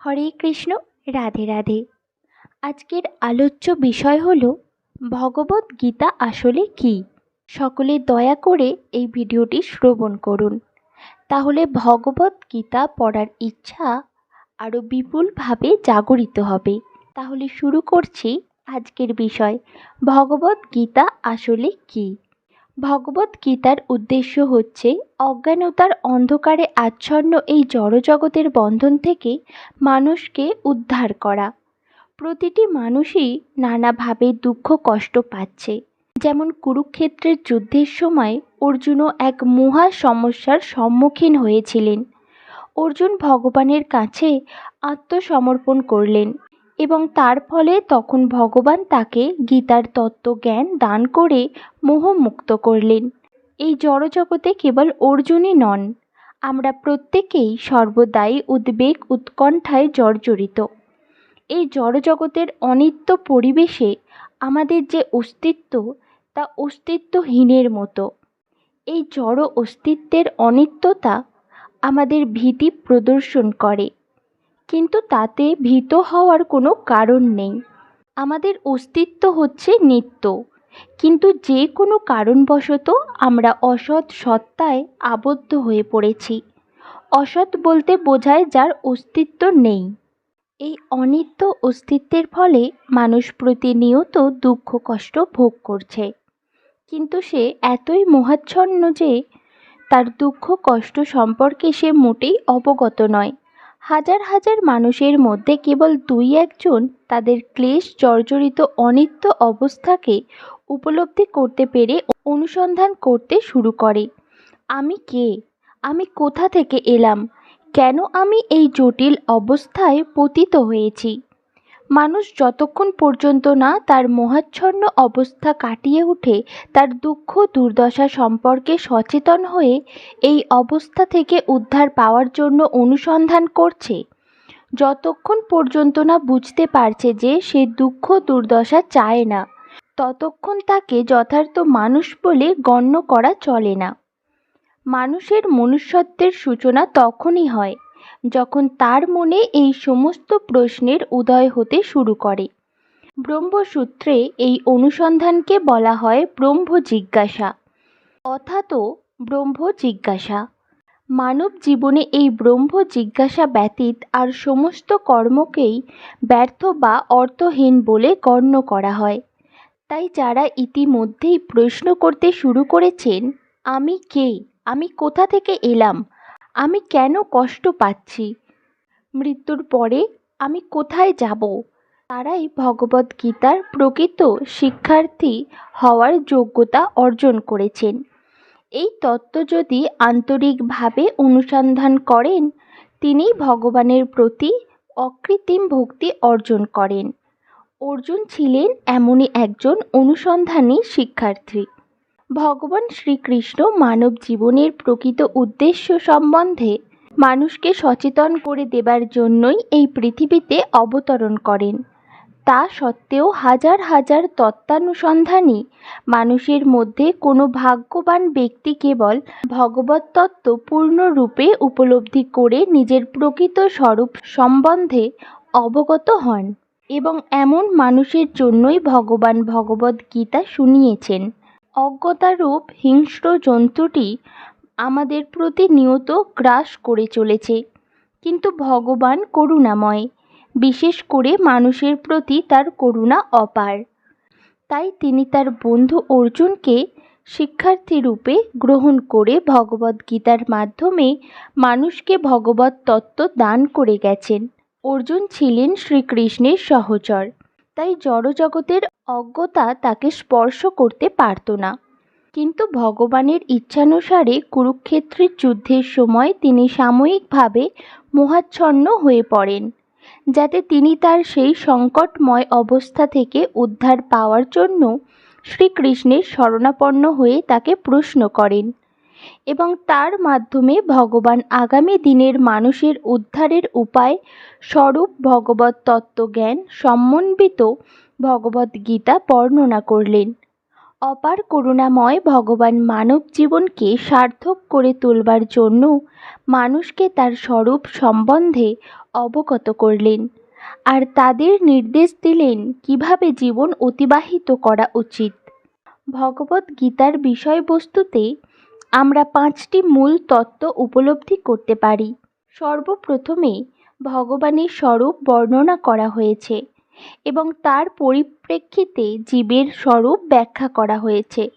হরে কৃষ্ণ, রাধে রাধে। আজকের আলোচ্য বিষয় হল, ভগবত গীতা আসলে কী? সকলে দয়া করে এই ভিডিওটি শ্রবণ করুন। তাহলে ভগবত গীতা পড়ার ইচ্ছা আরও বিপুলভাবে জাগরিত হবে। তাহলে শুরু করছি আজকের বিষয়, ভগবত গীতা আসলে কী? ভগবত গীতার উদ্দেশ্য হচ্ছে অজ্ঞানতার অন্ধকারে আচ্ছন্ন এই জড়জগতের বন্ধন থেকে মানুষকে উদ্ধার করা। প্রতিটি মানুষই নানাভাবে দুঃখ কষ্ট পাচ্ছে। যেমন কুরুক্ষেত্রের যুদ্ধের সময় অর্জুনও এক মহা সমস্যার সম্মুখীন হয়েছিলেন। অর্জুন ভগবানের কাছে আত্মসমর্পণ করলেন। এবং তার ফলে তখন ভগবান তাকে গীতার তত্ত্বজ্ঞান দান করে মোহমুক্ত করলেন। এই জড়জগতে কেবল অর্জুনই নন, আমরা প্রত্যেকেই সর্বদাই উদ্বেগ উৎকণ্ঠায় জর্জরিত। এই জড়জগতের অনিত্য পরিবেশে আমাদের যে অস্তিত্ব, তা অস্তিত্বহীনের মতো। এই জড় অস্তিত্বের অনিত্যতা আমাদের ভীতি প্রদর্শন করে। কিন্তু তাতে ভীত হওয়ার কোনো কারণ নেই। আমাদের অস্তিত্ব হচ্ছে নিত্য। কিন্তু যে কোনো কারণবশত আমরা অসৎ সত্তায় আবদ্ধ হয়ে পড়েছি। অসৎ বলতে বোঝায় যার অস্তিত্ব নেই। এই অনিত্য অস্তিত্বের ফলে মানুষ প্রতিনিয়ত দুঃখ, কষ্ট ভোগ করছে। কিন্তু সে এতই মোহাচ্ছন্ন যে তার দুঃখ, কষ্ট সম্পর্কে সে মোটেই অবগত নয়। হাজার হাজার মানুষের মধ্যে কেবল দুই একজন তাদের ক্লেশ জর্জরিত অনিত্য অবস্থাকে উপলব্ধি করতে পেরে অনুসন্ধান করতে শুরু করে। আমি কে? আমি কোথা থেকে এলাম? কেন আমি এই জটিল অবস্থায় পতিত হয়েছি? মানুষ যতক্ষণ পর্যন্ত না তার মোহাচ্ছন্ন অবস্থা কাটিয়ে উঠে, তার দুঃখ দুর্দশা সম্পর্কে সচেতন হয়ে এই অবস্থা থেকে উদ্ধার পাওয়ার জন্য অনুসন্ধান করছে। যতক্ষণ পর্যন্ত না বুঝতে পারছে যে সে দুঃখ দুর্দশা চায় না, ততক্ষণ তাকে যথার্থ মানুষ বলে গণ্য করা চলে না। মানুষের মনুষ্যত্বের সূচনা তখনই হয় যখন তার মনে এই সমস্ত প্রশ্নের উদয় হতে শুরু করে। ব্রহ্মসূত্রে এই অনুসন্ধানকে বলা হয় ব্রহ্ম জিজ্ঞাসা অথাৎ ব্রহ্ম জিজ্ঞাসা মানব জীবনে এই ব্রহ্ম জিজ্ঞাসা ব্যতীত আর সমস্ত কর্মকেই ব্যর্থ বা অর্থহীন বলে গণ্য করা হয়। তাই যারা ইতিমধ্যেই প্রশ্ন করতে শুরু করেছেন, আমি কে? আমি কোথা থেকে এলাম? আমি কেন কষ্ট পাচ্ছি? মৃত্যুর পরে আমি কোথায় যাব? তারাই ভগবত গীতার প্রকৃত শিক্ষার্থী হওয়ার যোগ্যতা অর্জন করেছেন। এই তত্ত্ব যদি আন্তরিকভাবে অনুসন্ধান করেন, তিনি ভগবানের প্রতি অকৃত্রিম ভক্তি অর্জন করেন। অর্জুন ছিলেন এমনই একজন অনুসন্ধানী শিক্ষার্থী। ভগবান শ্রীকৃষ্ণ মানব জীবনের প্রকৃত উদ্দেশ্য সম্বন্ধে মানুষকে সচেতন করে দেবার জন্যই এই পৃথিবীতে অবতরণ করেন। তা সত্ত্বেও হাজার হাজার তত্ত্বানুসন্ধানী মানুষের মধ্যে কোনো ভাগ্যবান ব্যক্তি কেবল ভগবত তত্ত্ব পূর্ণরূপে উপলব্ধি করে নিজের প্রকৃত স্বরূপ সম্বন্ধে অবগত হন এবং এমন মানুষের জন্যই ভগবান ভগবত গীতা শুনিয়েছেন। অজ্ঞতারূপ হিংস্র জন্তুটি আমাদের প্রতিনিয়ত গ্রাস করে চলেছে। কিন্তু ভগবান করুণাময়, বিশেষ করে মানুষের প্রতি তার করুণা অপার। তাই তিনি তার বন্ধু অর্জুনকে শিক্ষার্থী রূপে গ্রহণ করে ভগবদ্গীতার মাধ্যমে মানুষকে ভগবত তত্ত্ব দান করে গেছেন। অর্জুন ছিলেন শ্রীকৃষ্ণের সহচর। তাই জড়জগতের অজ্ঞতা তাকে স্পর্শ করতে পারত না। কিন্তু ভগবানের ইচ্ছানুসারে কুরুক্ষেত্রের যুদ্ধের সময় তিনি সাময়িকভাবে মোহাচ্ছন্ন হয়ে পড়েন, যাতে তিনি তার সেই সংকটময় অবস্থা থেকে উদ্ধার পাওয়ার জন্য শ্রীকৃষ্ণের শরণাপন্ন হয়ে তাকে প্রশ্ন করেন। এবং তার মাধ্যমে ভগবান আগামী দিনের মানুষের উদ্ধারের উপায় স্বরূপ ভগবত তত্ত্বজ্ঞান সমন্বিত ভগবত গীতা বর্ণনা করলেন। অপার করুণাময় ভগবান মানব জীবনকে সার্থক করে তুলবার জন্য মানুষকে তার স্বরূপ সম্বন্ধে অবগত করলেন আর তাদের নির্দেশ দিলেন কীভাবে জীবন অতিবাহিত করা উচিত। ভগবত গীতার বিষয়বস্তুতে আমরা পাঁচটি মূল তত্ত্ব উপলব্ধি করতে পারি। সর্বপ্রথমে ভগবানের স্বরূপ বর্ণনা করা হয়েছে এবং তার পরিপ্রেক্ষিতে জীবের স্বরূপ ব্যাখ্যা করা হয়েছে।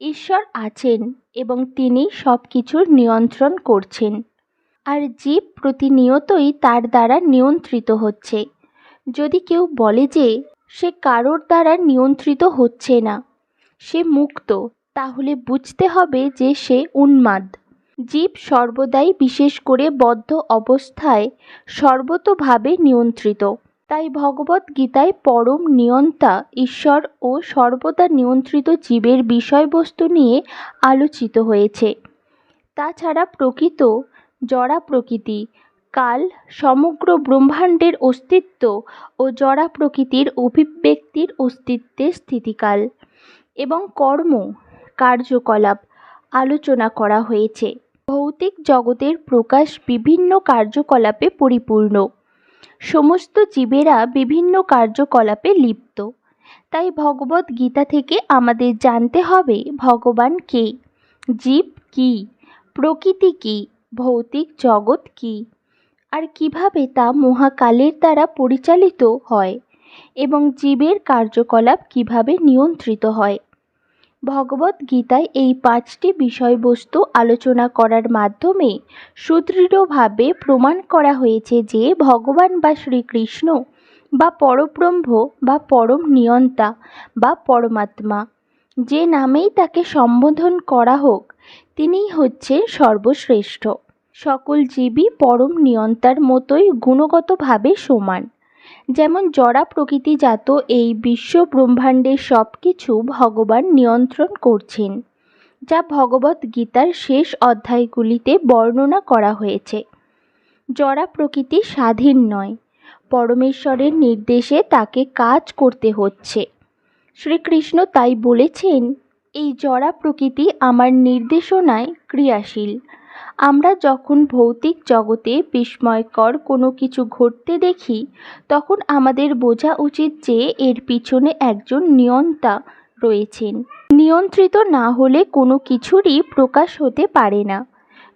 ঈশ্বর আছেন এবং তিনি সব কিছুর নিয়ন্ত্রণ করছেন। আর জীব প্রতিনিয়তই তার দ্বারা নিয়ন্ত্রিত হচ্ছে। যদি কেউ বলে যে সে কারোর দ্বারা নিয়ন্ত্রিত হচ্ছে না, সে মুক্ত তাহলে বুঝতে হবে যে সে উন্মাদ। জীব সর্বদাই বিশেষ করে বদ্ধ অবস্থায় সর্বতোভাবে নিয়ন্ত্রিত। তাই ভগবত গীতায় পরম নিয়ন্তা ঈশ্বর ও সর্বদা নিয়ন্ত্রিত জীবের বিষয়বস্তু নিয়ে আলোচিত হয়েছে। তাছাড়া প্রকৃত জড়া প্রকৃতি, কাল সমগ্র ব্রহ্মাণ্ডের অস্তিত্ব ও জড়া প্রকৃতির অভিব্যক্তির অস্তিত্বের স্থিতিকাল এবং কর্ম কার্যকলাপ আলোচনা করা হয়েছে। ভৌতিক জগতের প্রকাশ বিভিন্ন কার্যকলাপে পরিপূর্ণ। সমস্ত জীবেরা বিভিন্ন কার্যকলাপে লিপ্ত। তাই ভগবত গীতা থেকে আমাদের জানতে হবে, ভগবান কে? জীব কি? প্রকৃতি কি? ভৌতিক জগৎ কি? আর কীভাবে তা মহাকালের দ্বারা পরিচালিত হয়? এবং জীবের কার্যকলাপ কীভাবে নিয়ন্ত্রিত হয়? ভগবত গীতায় এই পাঁচটি বিষয়বস্তু আলোচনা করার মাধ্যমে সুদৃঢ়ভাবে প্রমাণ করা হয়েছে যে ভগবান বা শ্রীকৃষ্ণ বা পরব্রহ্ম বা পরম নিয়ন্তা বা পরমাত্মা যে নামেই তাকে সম্বোধন করা হোক, তিনিই হচ্ছেন সর্বশ্রেষ্ঠ। সকল জীবই পরম নিয়ন্তার মতোই গুণগতভাবে সমান। যেমন জড়া প্রকৃতিজাত এই বিশ্ব ব্রহ্মাণ্ডের সব কিছু ভগবান নিয়ন্ত্রণ করছেন, যা ভগবত গীতার শেষ অধ্যায়গুলিতে বর্ণনা করা হয়েছে। জড়া প্রকৃতি স্বাধীন নয়, পরমেশ্বরের নির্দেশে তাকে কাজ করতে হচ্ছে। শ্রীকৃষ্ণ তাই বলেছেন, এই জড়া প্রকৃতি আমার নির্দেশনায় ক্রিয়াশীল আমরা যখন ভৌতিক জগতে বিস্ময়কর কোনো কিছু ঘটতে দেখি, তখন আমাদের বোঝা উচিত যে এর পিছনে একজন নিয়ন্তা রয়েছেন। নিয়ন্ত্রিত না হলে কোনো কিছুরই প্রকাশ হতে পারে না।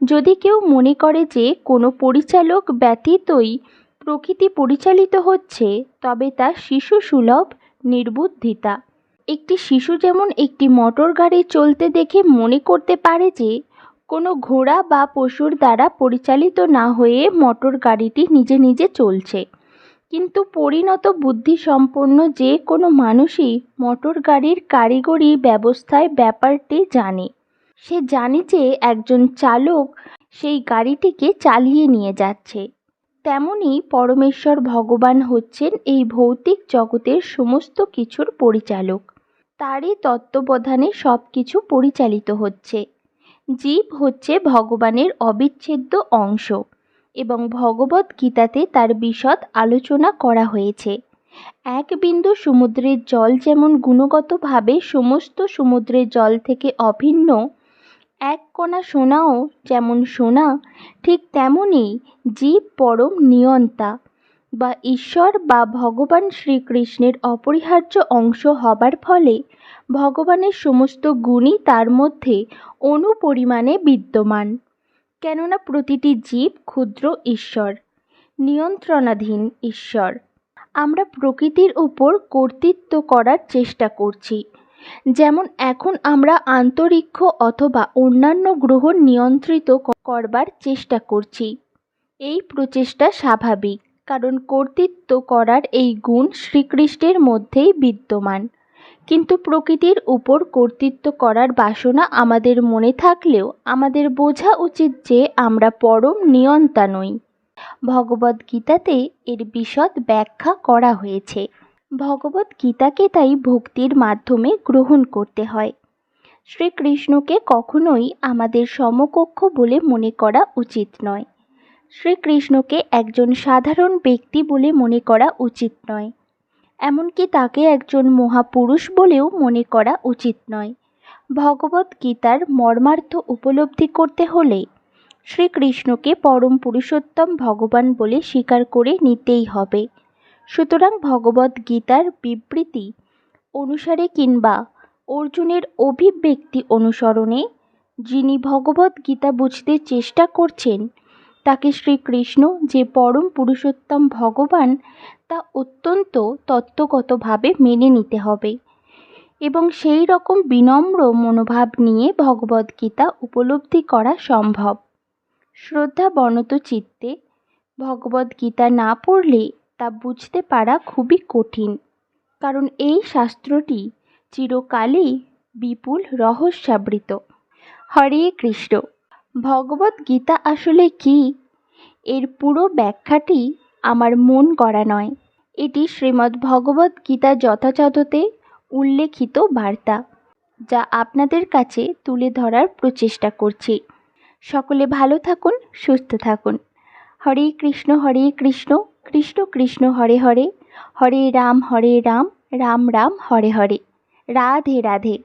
যদি কেউ মনে করে যে কোনো পরিচালক ব্যতীতই প্রকৃতি পরিচালিত হচ্ছে, তবে তা শিশু সুলভ নির্বুদ্ধিতা। একটি শিশু যেমন একটি মোটর গাড়ি চলতে দেখে মনে করতে পারে যে কোনো ঘোড়া বা পশুর দ্বারা পরিচালিত না হয়ে মোটর গাড়িটি নিজে নিজে চলছে। কিন্তু পরিণত বুদ্ধিসম্পন্ন যে কোনো মানুষই মোটর গাড়ির কারিগরি ব্যবস্থায় ব্যাপারটি জানে। সে জানে যে একজন চালক সেই গাড়িটিকে চালিয়ে নিয়ে যাচ্ছে। তেমনি পরমেশ্বর ভগবান হচ্ছেন এই ভৌতিক জগতের সমস্ত কিছুর পরিচালক। তারই তত্ত্বাবধানে সব কিছু পরিচালিত হচ্ছে। জীব হচ্ছে ভগবানের অবিচ্ছেদ্য অংশ এবং ভগবত গীতাতে তার বিশদ আলোচনা করা হয়েছে। এক বিন্দু সমুদ্রের জল যেমন গুণগতভাবে সমস্ত সমুদ্রের জল থেকে অভিন্ন, এক কণা সোনাও যেমন সোনা, ঠিক তেমনই জীব পরম নিয়ন্তা বা ঈশ্বর বা ভগবান শ্রীকৃষ্ণের অপরিহার্য অংশ হবার ফলে ভগবানের সমস্ত গুণই তার মধ্যে অনুপরিমাণে বিদ্যমান। কেননা প্রতিটি জীব ক্ষুদ্র ঈশ্বর, নিয়ন্ত্রণাধীন ঈশ্বর। আমরা প্রকৃতির উপর কর্তৃত্ব করার চেষ্টা করছি। যেমন এখন আমরা আন্তরিক্ষ অথবা অন্যান্য গ্রহ নিয়ন্ত্রিত করবার চেষ্টা করছি। এই প্রচেষ্টা স্বাভাবিক, কারণ কর্তৃত্ব করার এই গুণ শ্রীকৃষ্ণের মধ্যেই বিদ্যমান। কিন্তু প্রকৃতির উপর কর্তৃত্ব করার বাসনা আমাদের মনে থাকলেও আমাদের বোঝা উচিত যে আমরা পরম নিয়ন্তা নই। ভগবদ গীতাতে এর বিশদ ব্যাখ্যা করা হয়েছে। ভগবত গীতাকে তাই ভক্তির মাধ্যমে গ্রহণ করতে হয়। শ্রীকৃষ্ণকে কখনোই আমাদের সমকক্ষ বলে মনে করা উচিত নয়। শ্রীকৃষ্ণকে একজন সাধারণ ব্যক্তি বলে মনে করা উচিত নয়। এমনকি তাকে একজন মহাপুরুষ বলেও মনে করা উচিত নয়। ভগবত গীতার মর্মার্থ উপলব্ধি করতে হলে শ্রীকৃষ্ণকে পরম পুরুষোত্তম ভগবান বলে স্বীকার করে নিতেই হবে। সুতরাং ভগবত গীতার বিবৃতি অনুসারে কিংবা অর্জুনের অভিব্যক্তি অনুসরণে যিনি ভগবত গীতা বুঝতে চেষ্টা করছেন তাকে শ্রীকৃষ্ণ যে পরম পুরুষোত্তম ভগবান, তা অত্যন্ত তত্ত্বগতভাবে মেনে নিতে হবে। এবং সেই রকম বিনম্র মনোভাব নিয়ে ভগবদ্গীতা উপলব্ধি করা সম্ভব। শ্রদ্ধা বনত চিত্তে ভগবদ্গীতা না পড়লে তা বুঝতে পারা খুবই কঠিন। কারণ এই শাস্ত্রটি চিরকালই বিপুল রহস্যাবৃত। হরে কৃষ্ণ। ভগবদ্গীতা আসলে কি? এর পুরো ব্যাখ্যাটি আমার মন করা নয়। এটি শ্রীমদ্ ভগবদ্ গীতা যথাযথতে উল্লেখিত বার্তা, যা আপনাদের কাছে তুলে ধরার প্রচেষ্টা করছি। সকলে ভালো থাকুন, সুস্থ থাকুন। হরে কৃষ্ণ হরে কৃষ্ণ কৃষ্ণ কৃষ্ণ, হরে হরে। হরে রাম হরে রাম রাম রাম, হরে হরে। রাধে রাধে।